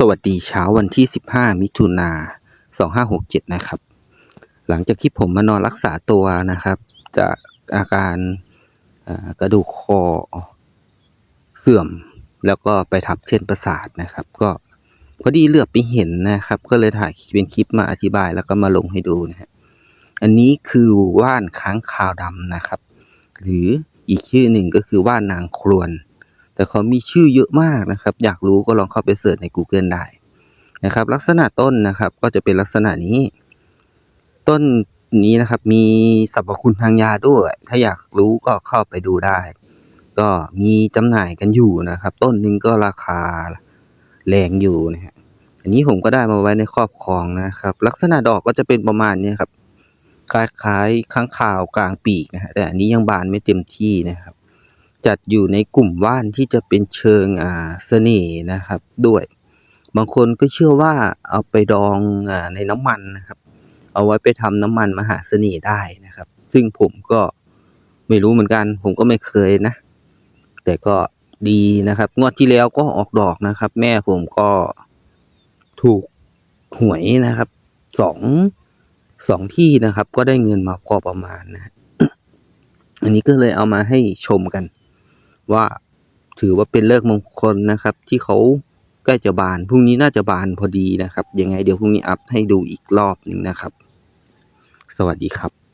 สวัสดีเช้าวันที่ 15 มิถุนา2567 นะครับ หลังจากที่ผมมานอนรักษาตัวนะครับ จากอาการกระดูกคอเสื่อม แล้วก็ไปทับเส้นประสาทนะครับ ก็พอดีเหลือบไปเห็นนะครับ ก็เลยถ่ายเป็นคลิปมาอธิบายแล้วก็มาลงให้ดูนะฮะอันนี้คือว่านค้างคาวดำนะครับ หรืออีกชื่อหนึ่งก็คือว่านนางครวน แต่เขามีชื่อเยอะมากนะครับ อยากรู้ก็ลองเข้าไปเสิร์ชใน Google ได้นะครับ ลักษณะต้นนะครับก็จะเป็นลักษณะนี้ ต้นนี้นะครับ มีสรรพคุณทางยาด้วย ถ้าอยากรู้ก็เข้าไปดูได้ ก็มีจำหน่ายกันอยู่นะครับ ต้นหนึ่งก็ราคาแรงอยู่นะฮะอันนี้ผมก็ได้มาไว้ในครอบครองนะครับ ลักษณะดอกก็จะเป็นประมาณนี้ครับคล้ายๆข้างข่าวกลางปีกนะฮะแต่อันนี้ยังบานไม่เต็มที่นะครับ จัดอยู่ในกลุ่มว่านที่จะเป็นเชิงอ่าเสน่ห์นะครับด้วย บางคนก็เชื่อว่าเอาไปดองอ่าในน้ำมันนะครับ เอาไว้ไปทำน้ำมันมหาเสน่ห์ได้นะครับ ซึ่งผมก็ไม่รู้เหมือนกัน ผมก็ไม่เคยนะ แต่ก็ดีนะครับ งวดที่แล้วก็ออกดอกนะครับ แม่ผมก็ถูกหวยนะครับสองสองที่นะครับ ก็ได้เงินมาพอประมาณนะฮะอันนี้ก็เลยเอามาให้ชมกัน ว่าถือว่าเป็นเลิกมงคลนะครับ ที่เขาใกล้จะบานพรุ่งนี้น่าจะบานพอดีนะครับยังไงเดี๋ยวพรุ่งนี้อัพให้ดูอีกรอบหนึ่งนะครับ สวัสดีครับ